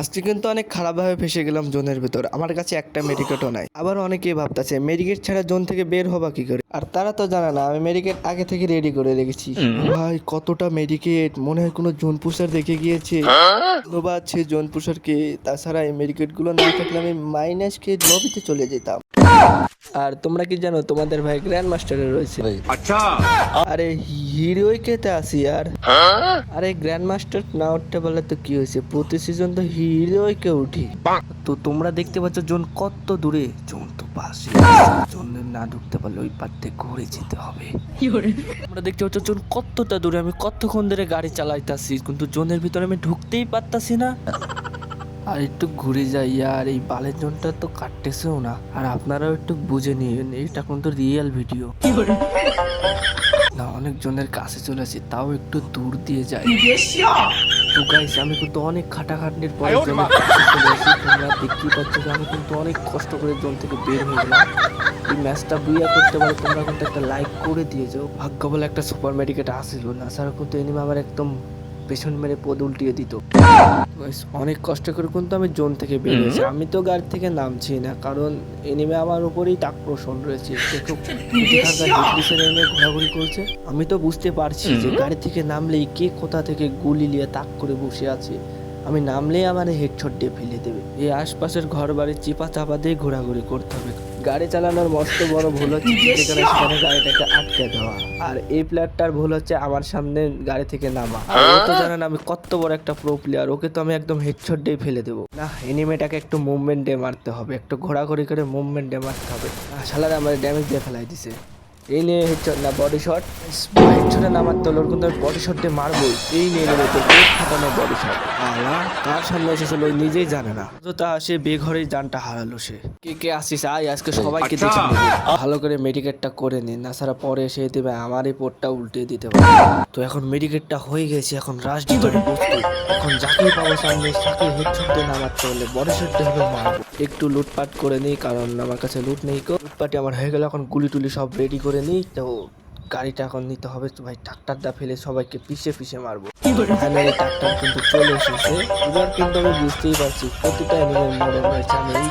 আজকে কিন্তু অনেক খারাপভাবে ফেসে গেলাম জোনের ভেতর। আমার কাছে একটা মেডিকেটও নাই। আবার অনেকেই ভাবতেছে মেডিকেট ছাড়া জোন থেকে বের হবা কি করে? আর তারা তো জানে না আমি মেডিকেট আগে থেকে রেডি করে রেখেছি। ভাই কতটা মেডিকেট? মনে হয় কোনো জোন পুষার দেখে গিয়েছে। ধন্যবাদ সে জোন পুষারকে। তাছাড়া এই মেডিকেটগুলো না থাকলে আমি মাইনাস কে লবিতে চলে যেতাম। আর তোমরা কি জানো তোমাদের ভাই গ্র্যান্ড মাস্টারে রয়েছে। আরে হিরোই কেতে আসি আর? আরে গ্র্যান্ড মাস্টার না উঠতে পারলে তো কি হয়েছে? প্রতি সিজন তো হিরোই কে উঠি। তো তোমরা দেখতে পাচ্ছ জোন কত দূরে। জোন তো পাশে। জোনে না ঢুকতে পারলে ওই পার থেকে ঘুরে যেতে হবে। তোমরা দেখতে পাচ্ছ জোন কতটা দূরে। আমি কতক্ষণ ধরে গাড়ি চালাইতাছি কিন্তু জোনের ভিতরে আমি ঢুকতেই পারতাছি না। আর একটু ঘুরে যাই আর এই বালের জনটা তো কাটতেছেও না। আর আপনারাও একটু বুঝে নিন এটা কিন্তু রিয়েল ভিডিও না অনেক জনের কাছে চলে আসি তাও একটু দূর দিয়ে যাই। তো গাইস আমি কিন্তু অনেক খাটাখাটনির পরে জনের কাছে চলে আসি তোমরা দেখতেই পাচ্ছ যে আমি কিন্তু অনেক কষ্ট করে জোন থেকে বের হয়ে গেলাম। এই ম্যাচটা বুইয়া করতে পারে তোমরা কিন্তু একটা লাইক করে দিয়ে যাও। ভাগ্য বলে একটা সুপার মেডিকেট আসিল না ছাড়া কিন্তু এনিমে আমার একদম পেছন মেরে পদ উল্টিয়ে দিত। অনেক কষ্ট করে কিন্তু আমি জোন থেকে বেরিয়েছি আমি তো গাড়ি থেকে নামছি না কারণ এনিমে আমার উপরেই আক্রোশন রয়েছে। সে খুব ঘোরাঘুরি করছে। আমি তো বুঝতে পারছি যে গাড়ি থেকে নামলেই কে কোথা থেকে গুলি নিয়ে তাক করে বসে আছে। আমি নামলেই আমার হেডশট দিয়ে ফেলে দেবে। এই আশপাশের ঘর বাড়ি চিপা চাপা দিয়ে ঘোরাঘুরি করতে হবে। গাড়ি চালানোর মস্ত বড় ভুল হচ্ছে যেখানে সেখানে গাড়িটাকে আটকে দেওয়া। আর এই প্লেয়ারটার ভুল হচ্ছে আমার সামনে গাড়ি থেকে নামা। আর ও তো জানেন আমি কত বড় একটা প্রো প্লেয়ার ওকে তো আমি একদম হেডশট দিয়ে ফেলে দেবো। না এনিমেটাকে একটু মুভমেন্ট দিয়ে মারতে হবে একটু ঘোরাঘুরি করে মুভমেন্ট দিয়ে মারতে হবে। শালারা আমার ড্যামেজ দিয়ে ফেলাই দিছে। এই নিয়ে হেডশট না বডি শট হেডশটে না মারতে হলো ওর কিন্তু বডি শট মারবো এই নিয়ে নেবে তো ফাটানো বডি শট আলা কার সামনে এসেছিল ওই নিজেই জানে না। তো তা সে বেঘরেই জানটা হারালো সে। কে কে আসিস আয় আজকে সবাইকে দেখে নেব। ভালো করে মেডিকেটটা করে নিন না ছাড়া পরে এসে দেবে আমার এই পোটটা উল্টে দিতে পারে। তো এখন মেডিকেটটা হয়ে গেছে এখন রাশ ডিপারে এখন যাকেই পাবো সামনে তাকে হেডশট দিয়ে নামাতে হলে বডি শট হবে মারবো। একটু লুটপাট করে নিই কারণ আমার কাছে লুট নেই কো লুটপাটি আমার হয়ে গেল এখন গুলি টুলি সব রেডি করে নিই, তো গাড়িটা এখন নিতে হবে। তো ভাই ট্রাক্টারটা ফেলে সবাইকে পিছে পিছে মারবো। ফাইনালি ট্রাক্টার কিন্তু চলে এসেছে। এবার কিন্তু আমি বুঝতেই পারছি, প্রতিটা এনিমের মনে রয়েছে আমি এই